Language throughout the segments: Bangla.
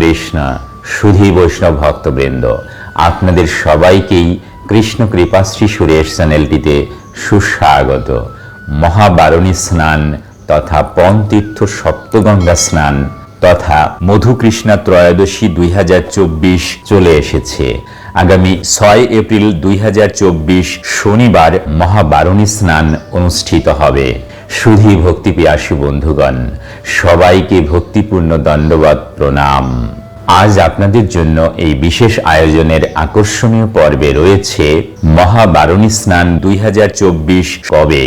কৃষ্ণ, সুধী বৈষ্ণব ভক্তবৃন্দ, আপনাদের সবাইকেই কৃষ্ণ কৃপাশ্রী সুরেশ চ্যানেলটিতে সুস্বাগত। মহাবারণী স্নান তথা পনতীর্থ সপ্তগঙ্গা স্নান তথা মধুকৃষ্ণা ত্রয়োদশী দুই হাজার চব্বিশ চলে এসেছে। আগামী ছয় এপ্রিল দুই হাজার চব্বিশ শনিবার মহাবারণী স্নান অনুষ্ঠিত হবে। সুধী ভক্তিপিয়াসী বন্ধুগণ, সবাইকে ভক্তিপূর্ণ দণ্ডবাদ প্রণাম। আজ আপনাদের জন্য এই বিশেষ আয়োজনের আকর্ষণীয় পর্বে রয়েছে মহাবারণী স্নান দুই কবে?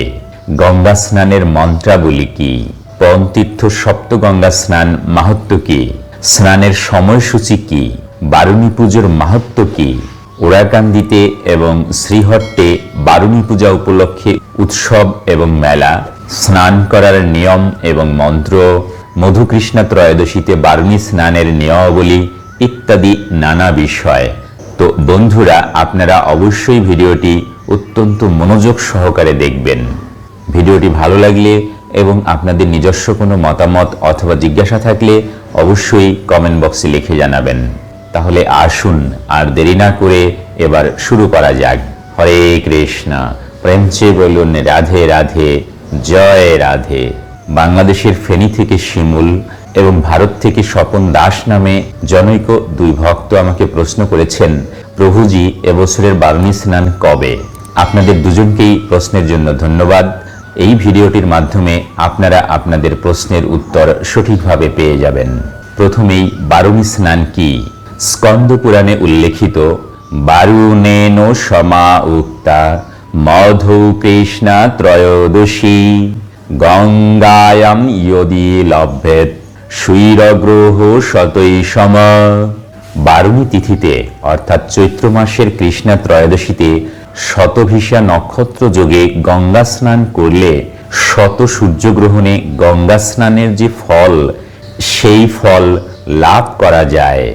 গঙ্গা স্নানের মন্ত্রাবলী কি? পনতীর্থ সপ্তগঙ্গা স্নান মাহাত্ম কি? স্নানের সময়সূচি কি? বারুণী পুজোর মাহাত্ম কি? ওরাকান্দিতে এবং শ্রীহট্টে বারুণী পূজা উপলক্ষে উৎসব এবং মেলা স্নান করার নিয়ম এবং মন্ত্র, মধুকৃষ্ণা ত্রয়োদশীতে বারুণী স্নানের নিয়মাবলী ইত্যাদি নানা বিষয়। তো বন্ধুরা, আপনারা অবশ্যই ভিডিওটি অত্যন্ত মনোযোগ সহকারে দেখবেন। ভিডিওটি ভালো লাগলে এবং আপনাদের নিজস্ব কোনো মতামত অথবা জিজ্ঞাসা থাকলে অবশ্যই কমেন্ট বক্সে লিখে জানাবেন। তাহলে আসুন, আর দেরি না করে এবার শুরু করা যাক। হরে কৃষ্ণ প্রেমচে বলুন, রাধে রাধে। জয় রাধে। বাংলাদেশের ফেনী থেকে শিমুল এবং ভারত থেকে স্বপন দাস নামে জনৈক দুই ভক্ত আমাকে প্রশ্ন করেছেন, প্রভুজি, এবছরের বারুণী স্নান কবে? আপনাদের দুজনকেই প্রশ্নের জন্য ধন্যবাদ। এই ভিডিওটির মাধ্যমে আপনারা আপনাদের প্রশ্নের উত্তর সঠিকভাবে পেয়ে যাবেন। প্রথমেই, বারুণী স্নান কি? স্কন্দ পুরাণে উল্লেখিত বারুণেন সমা উক্তা মধু কৃষ্ণা ত্রয়োদশী, গঙ্গায়াম ইয়দি লভ্যেত সুইরগ্রহ শতৈ সম। বারুণী তিথিতে, অর্থাৎ চৈত্র মাসের কৃষ্ণা ত্রয়োদশীতে শতভিসা নক্ষত্র যোগে গঙ্গা স্নান করলে শত সূর্যগ্রহণে গঙ্গা স্নানের যে ফল, সেই ফল লাভ করা যায়।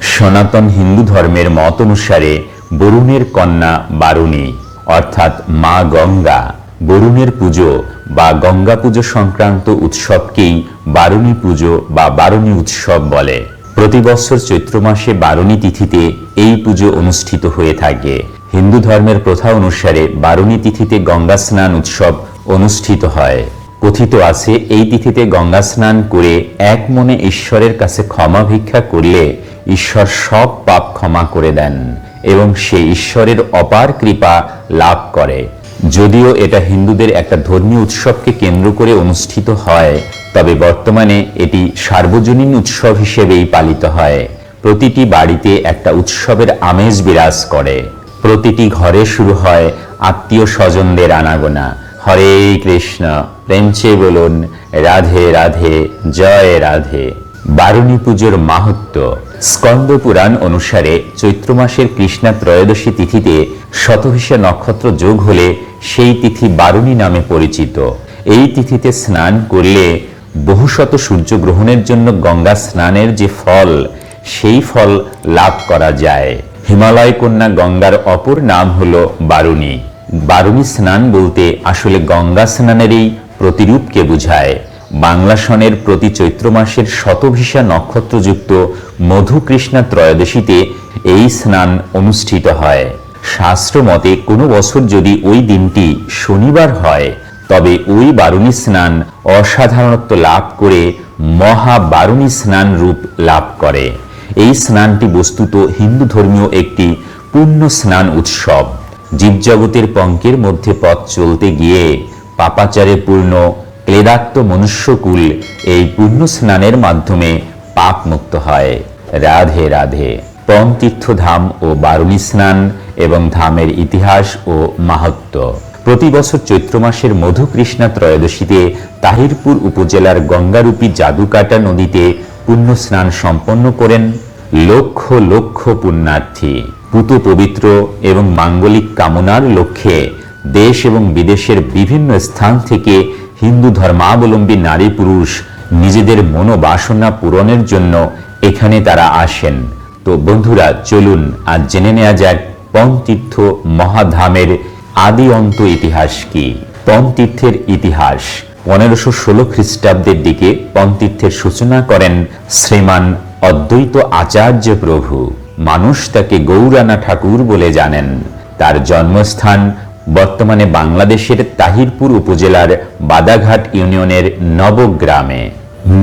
সনাতন হিন্দু ধর্মের মত অনুসারে বরুণের কন্যা বারুণী। অর্থাৎ মা গঙ্গা। বরুণের পুজো বা গঙ্গা পুজো সংক্রান্ত উৎসবকেই বারুণী পুজো বা বারুণী উৎসব বলে। প্রতি বছর চৈত্র মাসে বারুণী তিথিতে এই পুজো অনুষ্ঠিত হয়ে থাকে। হিন্দু ধর্মের প্রথা অনুসারে বারুণী তিথিতে গঙ্গা স্নান উৎসব অনুষ্ঠিত হয়। কথিত আছে, এই তিথিতে গঙ্গা স্নান করে এক মনে ঈশ্বরের কাছে ক্ষমা ভিক্ষা করলে ঈশ্বর সব পাপ ক্ষমা করে দেন। এবং সে ঈশ্বরের অপার কৃপা লাভ করে। যদিও এটা হিন্দুদের একটা ধর্মীয় উৎসবকে কেন্দ্র করে অনুষ্ঠিত হয়, তবে বর্তমানে এটি সার্বজনীন উৎসব হিসেবেই পালিত হয়। প্রতিটি বাড়িতে একটা উৎসবের আমেজ বিরাজ করে। প্রতিটি ঘরে শুরু হয় আত্মীয় স্বজনদের আনাগোনা। হরে কৃষ্ণ প্রেমচে বলুন, রাধে রাধে, জয় রাধে। বারুণী পুজোর মাহাত্ম স্কন্দ পুরাণ অনুসারে চৈত্র মাসের কৃষ্ণা ত্রয়োদশী তিথিতে শতভিষা নক্ষত্র যোগ হলে সেই তিথি বারুণী নামে পরিচিত। এই তিথিতে স্নান করলে বহুশত সূর্যগ্রহণের জন্য গঙ্গা স্নানের যে ফল, সেই ফল লাভ করা যায়। হিমালয় কন্যা গঙ্গার অপর নাম হল বারুণী। বারুণী স্নান বলতে আসলে গঙ্গা স্নানেরই প্রতিরূপকে বোঝায়। বাংলা সনের প্রতি চৈত্র মাসের শতভিসা নক্ষত্রযুক্ত মধুকৃষ্ণা ত্রয়োদশীতে এই স্নান অনুষ্ঠিত হয়। শাস্ত্র মতে কোনো বছর যদি ওই দিনটি শনিবার হয়, তবে ওই বারুণী স্নান অসাধারণত্ব লাভ করে মহাবারুণী স্নান রূপ লাভ করে। এই স্নানটি বস্তুত হিন্দু ধর্মীয় একটি পূর্ণ স্নান উৎসব। জীবজগতের পঙ্কের মধ্যে পথ চলতে গিয়ে পাপাচারে পূর্ণ ক্লেদাক্ত মনুষ্যকুল এই পুণ্য স্নানের মাধ্যমে পাপ মুক্ত হয়। রাধে রাধে। ধাম ও বারুণী স্নান এবং ধামের ইতিহাস ও মাহাত্ম। প্রতি বছর চৈত্র মাসের মধুকৃষ্ণা ত্রয়োদশীতে তাহিরপুর উপজেলার গঙ্গারূপী জাদুকাটা নদীতে পুণ্য স্নান সম্পন্ন করেন লক্ষ লক্ষ পুণ্যার্থী। পুত পবিত্র এবং মাঙ্গলিক কামনার লক্ষ্যে দেশ এবং বিদেশের বিভিন্ন স্থান থেকে হিন্দু ধর্মাবলম্বী নারী পুরুষ নিজেদের মনোবাসনা পূরণের জন্য এখানে তারা আসেন। তো বন্ধুরা, চলুন আজ জেনে নেওয়া যাক পনতীর্থ মহাধামের আদি অন্ত ইতিহাস কি। পনতীর্থের ইতিহাস। পনেরোশো ষোলো খ্রিস্টাব্দের দিকে পনতীর্থের সূচনা করেন শ্রীমান অদ্বৈত আচার্য প্রভু। মানুষ তাকে গৌরানা ঠাকুর বলে জানেন। তার জন্মস্থান বর্তমানে বাংলাদেশের তাহিরপুর উপজেলার বাদাঘাট ইউনিয়নের নবগ্রামে।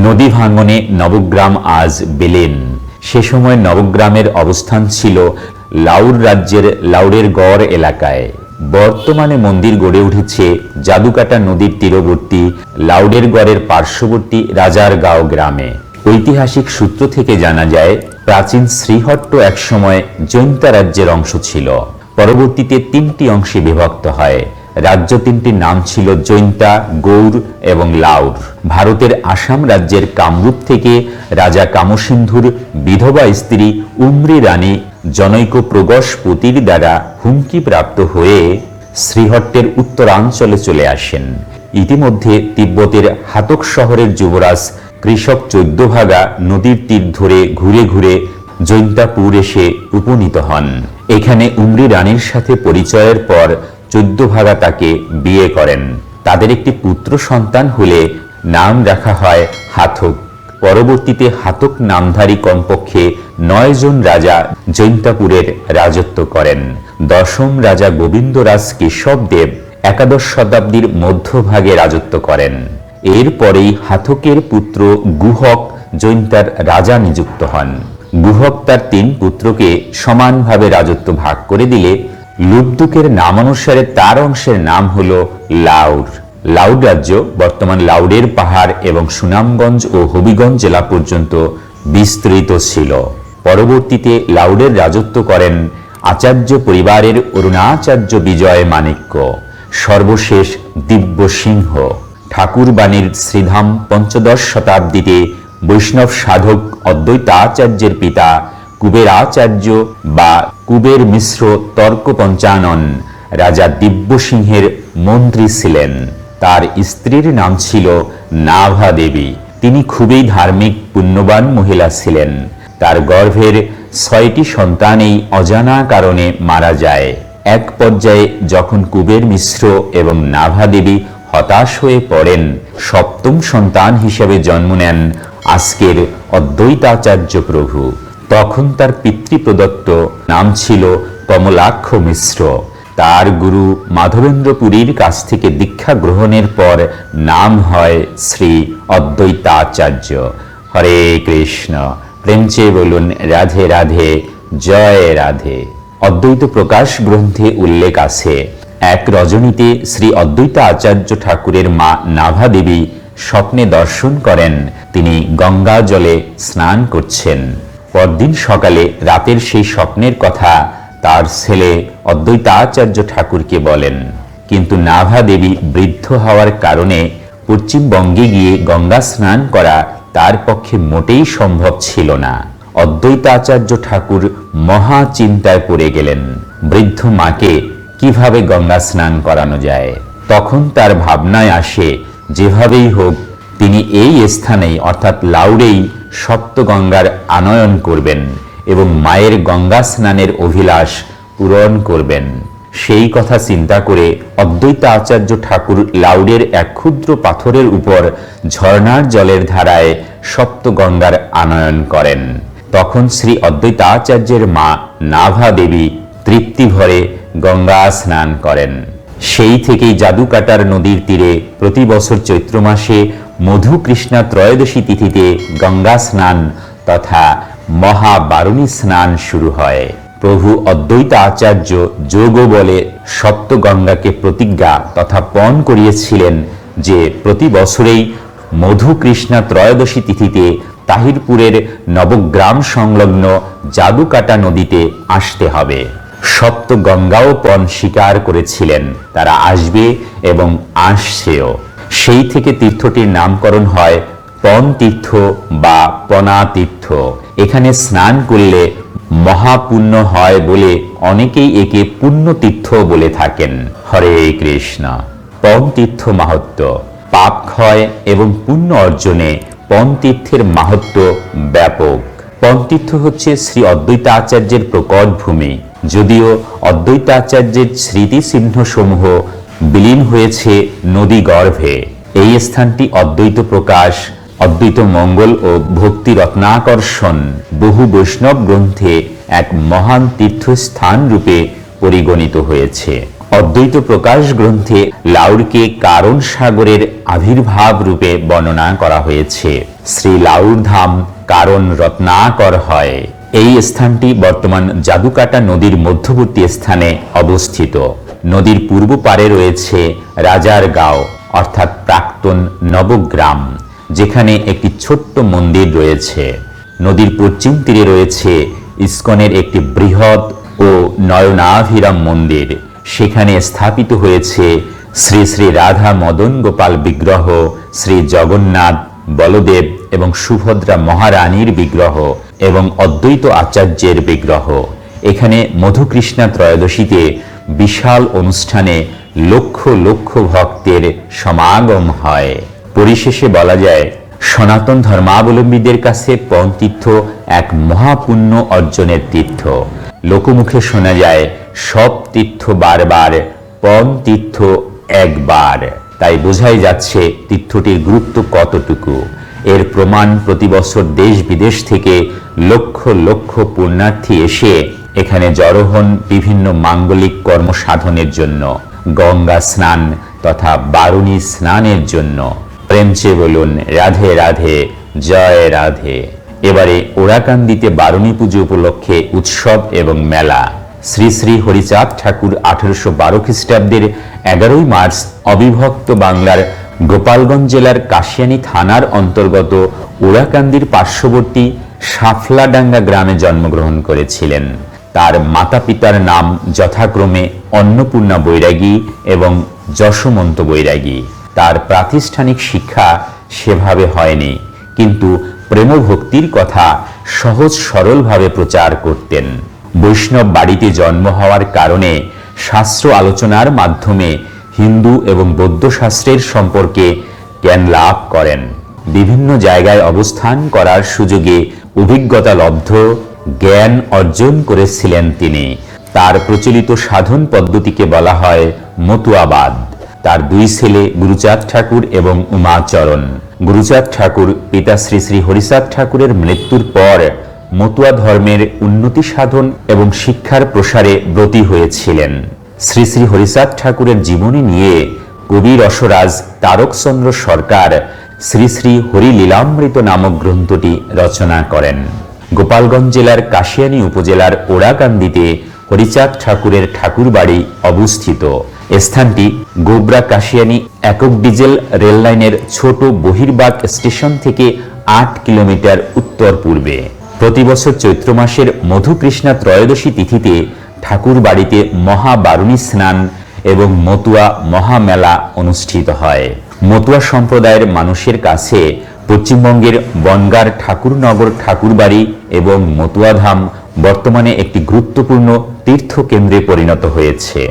নদী ভাঙনে নবগ্রাম আজ বেলেন। সে সময় নবগ্রামের অবস্থান ছিল লাউর রাজ্যের লাউরের গড় এলাকায়। বর্তমানে মন্দির গড়ে উঠেছে জাদুকাটা নদীর তীরবর্তী লাউডের গড়ের পার্শ্ববর্তী রাজারগাঁও গ্রামে। ঐতিহাসিক সূত্র থেকে জানা যায়, প্রাচীন শ্রীহট্ট একসময় জৈন্তা রাজ্যের অংশ ছিল। পরবর্তীতে তিনটি অংশে বিভক্ত হয়। রাজ্য তিনটির নাম ছিল জৈন্তা, গৌর এবং লাউর। ভারতের আসাম রাজ্যের কামরূপ থেকে রাজা কামসিন্ধুর বিধবা স্ত্রী উমরি রানী জনৈক প্রগসপতির দ্বারা হুমকি প্রাপ্ত হয়ে শ্রীহট্টের উত্তরাঞ্চলে চলে আসেন। ইতিমধ্যে তিব্বতের হাতক শহরের যুবরাজ কৃষক চৈদ্যভাগা নদীর তীর ধরে ঘুরে ঘুরে জৈন্তাপুর এসে উপনীত হন। এখানে উমরি রানীর সাথে পরিচয়ের পর চৈদ্যভাগা তাকে বিয়ে করেন। তাদের একটি পুত্র সন্তান হলে নাম রাখা হয় হাথক পরবর্তীতে হাতক নামধারী কমপক্ষে নয় জন রাজা জৈন্তাপুরের রাজত্ব করেন। দশম রাজা গোবিন্দরাজ কেশবদেব একাদশ শতাব্দীর মধ্যভাগে রাজত্ব করেন। এরপরেই হাতকের পুত্র গুহক জৈন্তার রাজা নিযুক্ত হন। গুহক তার তিন পুত্রকে সমানভাবে রাজত্ব ভাগ করে দিলে লুবদুকের নামানুসারে তার অংশের নাম হল লাউর। লাউড রাজ্য বর্তমান লাউডের পাহাড় এবং সুনামগঞ্জ ও হবিগঞ্জ জেলা পর্যন্ত বিস্তৃত ছিল। পরবর্তীতে লাউডের রাজত্ব করেন আচার্য পরিবারের অরুণাচার্য বিজয় মাণিক্য। সর্বশেষ দিব্য সিংহ। ঠাকুরবাণীর শ্রীধাম পঞ্চদশ শতাব্দীতে বৈষ্ণব সাধক অদ্বৈতাচার্যের পিতা কুবেরাচার্য বা কুবের মিশ্র তর্ক পঞ্চানন রাজা দিব্য সিংহের মন্ত্রী ছিলেন। তার স্ত্রীর নাম ছিল নাভা দেবী তিনি খুবই ধার্মিক, পুণ্যবান মহিলা ছিলেন। তার গর্ভের ছয়টি সন্তান এই অজানা কারণে মারা যায়। এক পর্যায়ে যখন কুবের মিশ্র এবং নাভা দেবী হতাশ হয়ে পড়েন, সপ্তম সন্তান হিসেবে জন্ম নেন আজকের অদ্বৈতাচার্য প্রভু। তখন তার পিতৃপ্রদত্ত নাম ছিল কমলাক্ষ মিশ্র। তার গুরু মাধবেন্দ্রপুরীর কাছ থেকে দীক্ষা গ্রহণের পর নাম হয় শ্রী অদ্বৈতাচার্য। হরে কৃষ্ণ প্রেমচে বলুন রাধে রাধে, জয় রাধে। অদ্বৈত প্রকাশ গ্রন্থে উল্লেখ আছে, এক রজনীতে শ্রী অদ্বৈত আচার্য ঠাকুরের মা নাভা দেবী স্বপ্নে দর্শন করেন। তিনি গঙ্গা জলে স্নান করছেন। পরদিন সকালে রাতের সেই স্বপ্নের কথা তার ছেলে অদ্বৈতাচার্য ঠাকুরকে বলেন। কিন্তু নাভা দেবী বৃদ্ধ হওয়ার কারণে পশ্চিমবঙ্গে গিয়ে গঙ্গা স্নান করা তার পক্ষে মোটেই সম্ভব ছিল না। অদ্বৈতাচার্য ঠাকুর মহা চিন্তায় পড়ে গেলেন, বৃদ্ধ মাকে কীভাবে গঙ্গা স্নান করানো যায়? তখন তার ভাবনায় আসে যেভাবেই হোক, তিনি এই স্থানেই, অর্থাৎ লাউড়েই, সপ্তগঙ্গার আনয়ন করবেন এবং মায়ের গঙ্গা স্নানের অভিলাষ পূরণ করবেন। সেই কথা চিন্তা করে অদ্বৈত আচার্য ঠাকুর লাউডের এক ক্ষুদ্র পাথরের উপর ঝর্ণার জলের ধারায় সপ্তগঙ্গার আনয়ন করেন। তখন শ্রী অদ্বৈতাচার্যের মা নাভা দেবী তৃপ্তি ভরে গঙ্গা স্নান করেন। সেই থেকেই জাদুকাটার নদীর তীরে প্রতি বছর চৈত্র মাসে মধু কৃষ্ণা ত্রয়োদশী তিথিতে গঙ্গা স্নান তথা মহাবারুণী স্নান শুরু হয়। প্রভু অদ্বৈত আচার্য যোগ বলে সপ্ত গঙ্গাকে প্রতিজ্ঞা তথা পণ করিয়েছিলেন যে প্রতি বছরেই মধু কৃষ্ণা ত্রয়োদশী তিথিতে তাহিরপুরের নবগ্রাম সংলগ্ন জাদুকাটা নদীতে আসতে হবে। সপ্ত গঙ্গাও পণ স্বীকার করেছিলেন। তারা আসবে এবং আসছেও। সেই থেকে তীর্থটির নামকরণ হয় পন তীর্থ বা পনা তীর্থ এখানে স্নান করলে মহাপুণ্য হয় বলে অনেকেই একে পুণ্য তীর্থ বলে থাকেন। হরে কৃষ্ণ। পন তীর্থ মাহাত্ম। পাপ ক্ষয় এবং পুণ্য অর্জনে পনতীর্থের মাহাত্ম ব্যাপক। পনতীর্থ হচ্ছে শ্রী অদ্বৈত আচার্যের প্রকট ভূমি। যদিও অদ্বৈত আচার্যের স্মৃতিচিহ্ন সমূহ বিলীন হয়েছে নদী গর্ভে। এই স্থানটি অদ্বৈত প্রকাশ, অদ্বৈত মঙ্গল ও ভক্তি রত্নাকর্ষণ বহু বৈষ্ণব গ্রন্থে এক মহান তীর্থস্থান রূপে পরিগণিত হয়েছে। অদ্বৈত প্রকাশ গ্রন্থে লাউরকে কারণ সাগরের আবির্ভাব রূপে বর্ণনা করা হয়েছে। শ্রী লাউর ধাম কারণ রত্নাকর হয়। এই স্থানটি বর্তমান জাদুকাটা নদীর মধ্যবর্তী স্থানে অবস্থিত। নদীর পূর্ব পারে রয়েছে রাজার গাঁও, অর্থাৎ প্রাক্তন নবগ্রাম, যেখানে একটি ছোট্ট মন্দির রয়েছে। নদীর পশ্চিম তীরে রয়েছে ইস্কনের একটি বৃহৎ ও নয়নাভিরাম মন্দির। সেখানে স্থাপিত হয়েছে শ্রী শ্রী রাধা মদন গোপাল বিগ্রহ, শ্রী জগন্নাথ বলদেব এবং সুভদ্রা মহারানীর বিগ্রহ। এবং অদ্বৈত আচার্যের বিগ্রহ। এখানে মধুকৃষ্ণা ত্রয়োদশীতে বিশাল অনুষ্ঠানে লক্ষ লক্ষ ভক্তের সমাগম হয়। পরিশেষে বলা যায়, সনাতন ধর্মাবলম্বীদের কাছে পণ তীর্থ এক মহাপুণ্য অর্জনের তীর্থ। লোকমুখে শোনা যায়, সব তীর্থ বারবার পণ তীর্থ একবার। তাই বোঝাই যাচ্ছে তীর্থটির গুরুত্ব কতটুকু। এর প্রমাণ প্রতি বছর দেশ বিদেশ থেকে লক্ষ লক্ষ পুণ্যার্থী এসে এখানে জড়ো হন বিভিন্ন মাঙ্গলিক কর্ম সাধনের জন্য। গঙ্গা স্নান তথা বারুণী স্নানের জন্য। প্রেমচে বলুন, রাধে রাধে, জয় রাধে। এবারে ওরাকান্দিতে বারুণী পুজো উপলক্ষে উৎসব এবং মেলা। শ্রী শ্রী হরিচাঁদ ঠাকুর আঠারোশো বারো খ্রিস্টাব্দের এগারোই মার্চ অবিভক্ত বাংলার গোপালগঞ্জ জেলার কাশিয়ানী থানার অন্তর্গত ওরাকান্দির পার্শ্ববর্তী সাফলাডাঙ্গা গ্রামে জন্মগ্রহণ করেছিলেন। তার মাতা পিতার নাম যথাক্রমে অন্নপূর্ণা বৈরাগী এবং যশমন্ত বৈরাগী। তার প্রাতিষ্ঠানিক শিক্ষা সেভাবে হয়নি, কিন্তু প্রেমভক্তির কথা সহজ সরলভাবে প্রচার করতেন। বৈষ্ণব বাড়িতে জন্ম হওয়ার কারণে শাস্ত্র আলোচনার মাধ্যমে হিন্দু এবং বৌদ্ধ শাস্ত্রের সম্পর্কে জ্ঞান লাভ করেন। বিভিন্ন জায়গায় অবস্থান করার সুযোগে অভিজ্ঞতা লব্ধ, জ্ঞান অর্জন করেছিলেন তিনি। তার প্রচলিত সাধন পদ্ধতিকে বলা হয় মতুয়াবাদ। তার দুই ছেলে গুরুচাঁদ ঠাকুর এবং উমাচরণ। গুরুচাঁদ ঠাকুর পিতা শ্রী শ্রী হরিচাঁদ ঠাকুরের মৃত্যুর পর মতুয়া ধর্মের উন্নতি সাধন এবং শিক্ষার প্রসারে ব্রতী হয়েছিলেন। শ্রী শ্রী হরিচাঁদ ঠাকুরের জীবনী নিয়ে কবি রসরাজ তারকচন্দ্র সরকার শ্রী শ্রী হরিলীলামৃত নামক গ্রন্থটি রচনা করেন। গোপালগঞ্জ জেলার কাশিয়ানী উপজেলার ওড়াকান্দিতে হরিচাঁদ ঠাকুরের ঠাকুরবাড়ি অবস্থিত। স্থানটি গোবরা কাশিয়ানী একক ডিজেল রেল লাইনের ছোট বহির্বাগ স্টেশন থেকে আট কিলোমিটার উত্তর পূর্বে। প্রতি বছর চৈত্র মাসের মধুকৃষ্ণা ত্রয়োদশী তিথিতে ঠাকুর বাড়িতে মহাবারুণী স্নান এবং মতুয়া মহামেলা অনুষ্ঠিত হয়। মতুয়া সম্প্রদায়ের মানুষের কাছে পশ্চিমবঙ্গের বনগার ঠাকুরনগর ঠাকুরবাড়ি এবং মতুয়াধাম বর্তমানে একটি গুরুত্বপূর্ণ তীর্থকেন্দ্রে পরিণত হয়েছে।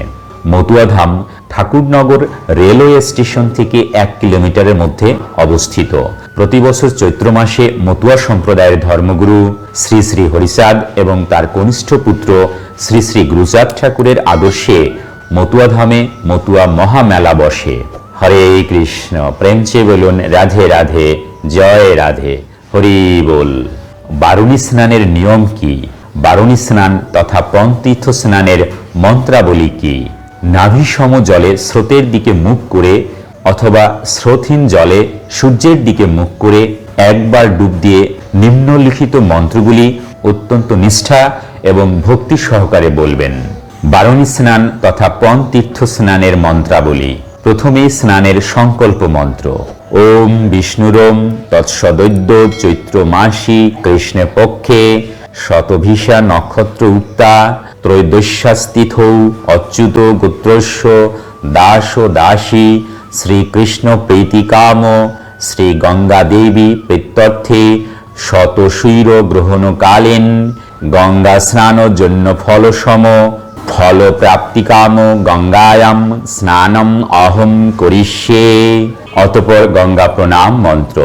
মতুয়াধাম ঠাকুরনগর রেলওয়ে স্টেশন থেকে এক কিলোমিটারের মধ্যে অবস্থিত। প্রতি বছর চৈত্র মাসে মতুয়া সম্প্রদায়ের ধর্মগুরু শ্রী শ্রী হরিচাঁদ এবং তার কনিষ্ঠ পুত্র শ্রী শ্রী গুরুচাঁদ ঠাকুরের আদর্শে মতুয়াধামে মতুয়া মহামেলা বসে। হরে কৃষ্ণ প্রেমচে বলুন, রাধে রাধে, জয় রাধে, হরি বল। বারুণী স্নানের নিয়ম কি? বারুণী স্নান তথা পন্তীর্থ স্নানের মন্ত্রাবলী কি? নাভিসম জলে স্রোতের দিকে মুখ করে অথবা স্রোতহীন জলে সূর্যের দিকে মুখ করে একবার ডুব দিয়ে নিম্নলিখিত মন্ত্রগুলি অত্যন্ত নিষ্ঠা এবং ভক্তি সহকারে বলবেন। বারণী স্নান তথা পণ তীর্থ স্নানের মন্ত্রাবলী। প্রথমে স্নানের সংকল্প মন্ত্র। ওম বিষ্ণুরম তৎসদৈদ্য চৈত্র মাসি কৃষ্ণ পক্ষে শতভিষা নক্ষত্র উক্তা ত্রয়োদশ্যাস্থিতৌ অচ্যুত গোত্রস্য, দাস ও দাসী, শ্রীকৃষ্ণ প্রীতিকাম শ্রী গঙ্গা দেবী প্রত্যর্থে শতশৈর গ্রহণকালীন গঙ্গা স্নান জন্য ফলসম ফল প্রাপ্তিকাম গঙ্গায়াম স্নানম অহম করিষ্যে। অতপর গঙ্গা প্রণাম মন্ত্র।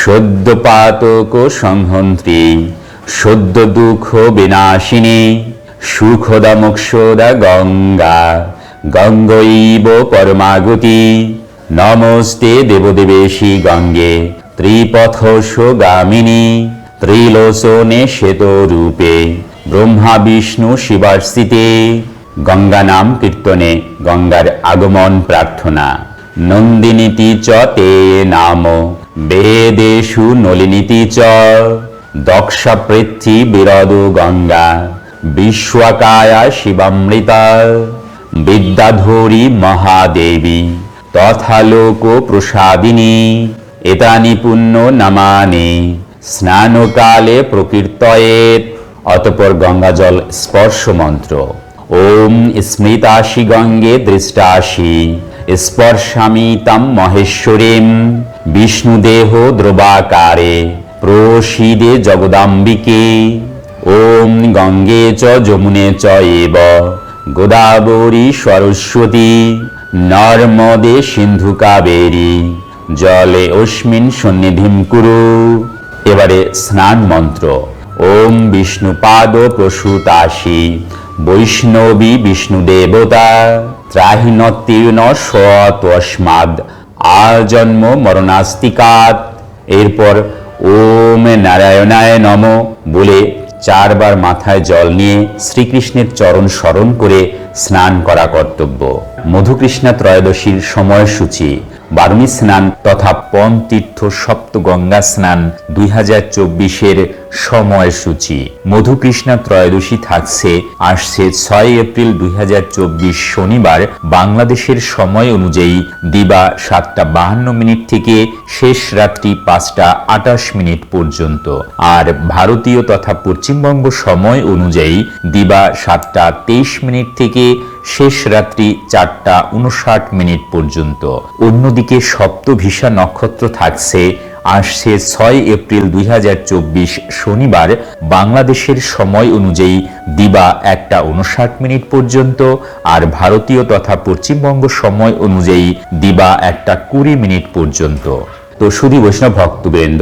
সদ্য পাতক সংহন্ত্রী। সদ্য দুঃখ বিনাশিনী সুখদা গঙ্গা, গঙ্গৈব পরমাগতি। নমস্তে দেবদেবেশী গঙ্গে, ত্রিপথসগামিনী, ত্রিলোচনে শ্বেত রূপে ব্রহ্মা বিষ্ণু শিবার্ষিতে। গঙ্গা নাম কীর্তনে গঙ্গার আগমন প্রার্থনা। নন্দিনীতি চ তে নাম বেদেশু নলিনীতি চ। দক্ষা পৃথ্বী বিরদ গঙ্গা, বিশ্বকায়া শিবামৃতা, বিদ্যাধরী মহাদেবী, তথা লোক প্রসাদিনী এতানি পুণ্য নামানি স্নানকালে প্রকীর্তয়েত অতপর গঙ্গাজল স্পর্শ মন্ত্র ওম স্মৃতাশি গঙ্গে দৃষ্টাশি স্পর্শামি মহেশ্বরীম, বিষ্ণুদেহ দ্রবাকারে। প্রসীদে জগদাম্বিকে। ওম গঙ্গে চ যমুনে চ এব। গোদাবরী সরস্বতী, নর্মদে সিন্ধু কাবেরী। জলে অস্মিন সন্নিধিম কুরু। এবারে স্নান মন্ত্র। ওম বিষ্ণুপাদ প্রসূতাসি, বৈষ্ণবী বিষ্ণু দেবতা ত্রাহিনতীর্ণ সতস্মাদ আজন্ম মরণাস্তিকাত। এরপর ওম নারায়ণায় নম বলে চারবার মাথায় জল নিয়ে শ্রীকৃষ্ণের চরণ স্মরণ করে স্নান করা কর্তব্য। মধুকৃষ্ণা ত্রয়োদশীর সময়সূচি। বারুণী স্নান তথা পন তীর্থ সপ্ত গঙ্গা স্নান দুই হাজার চব্বিশের সময়সূচি। মধুকৃষ্ণা ত্রয়োদশী থাকছে, আসছে ছয় এপ্রিল দুই হাজার চব্বিশ শনিবার, বাংলাদেশের সময় অনুযায়ী দিবা সাতটা বাহান্ন মিনিট থেকে শেষ রাত্রি পাঁচটা আটাশ মিনিট পর্যন্ত। আর ভারতীয় তথা পশ্চিমবঙ্গ সময় অনুযায়ী দিবা সাতটা তেইশ মিনিট থেকে শেষ রাত্রি চারটা উনষাট মিনিট পর্যন্ত। অন্যদিকে সপ্তভিসা নক্ষত্র থাকছে। আসছে ছয় এপ্রিল দুই হাজার চব্বিশ শনিবার। বাংলাদেশের সময় অনুযায়ী দিবা একটা উনষাট মিনিট পর্যন্ত আর ভারতীয় তথা পশ্চিমবঙ্গ সময় অনুযায়ী দিবা একটা কুড়ি মিনিট পর্যন্ত। তো শুধু বৈষ্ণব ভক্তবৃন্দ,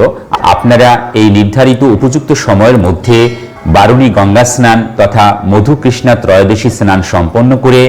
আপনারা এই নির্ধারিত উপযুক্ত সময়ের মধ্যে বারুণী গঙ্গা স্নান তথা মধুকৃষ্ণা ত্রয়োদশী স্নান সম্পন্ন করে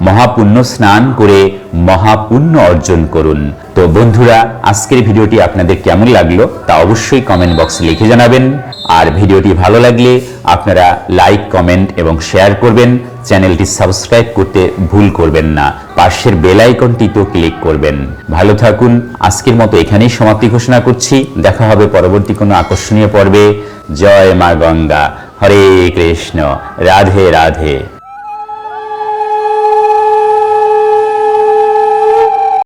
মহাপুণ্য স্নান করে মহাপুণ্য অর্জন করুন। তো বন্ধুরা, আজকের ভিডিওটি আপনাদের কেমন লাগল তা অবশ্যই কমেন্ট বক্সে লিখে জানাবেন। আর ভিডিওটি ভালো লাগলে আপনারা লাইক কমেন্ট এবং শেয়ার করবেন। চ্যানেলটি সাবস্ক্রাইব করতে ভুল করবেন না। পাশের বেল আইকনটিতেও ক্লিক করবেন। ভালো থাকুন। আজকের মতো এখানেই সমাপ্তি ঘোষণা করছি। দেখা হবে পরবর্তী কোনো আকর্ষণীয় পর্বে। জয় মা গঙ্গা। হরে কৃষ্ণ। রাধে রাধে।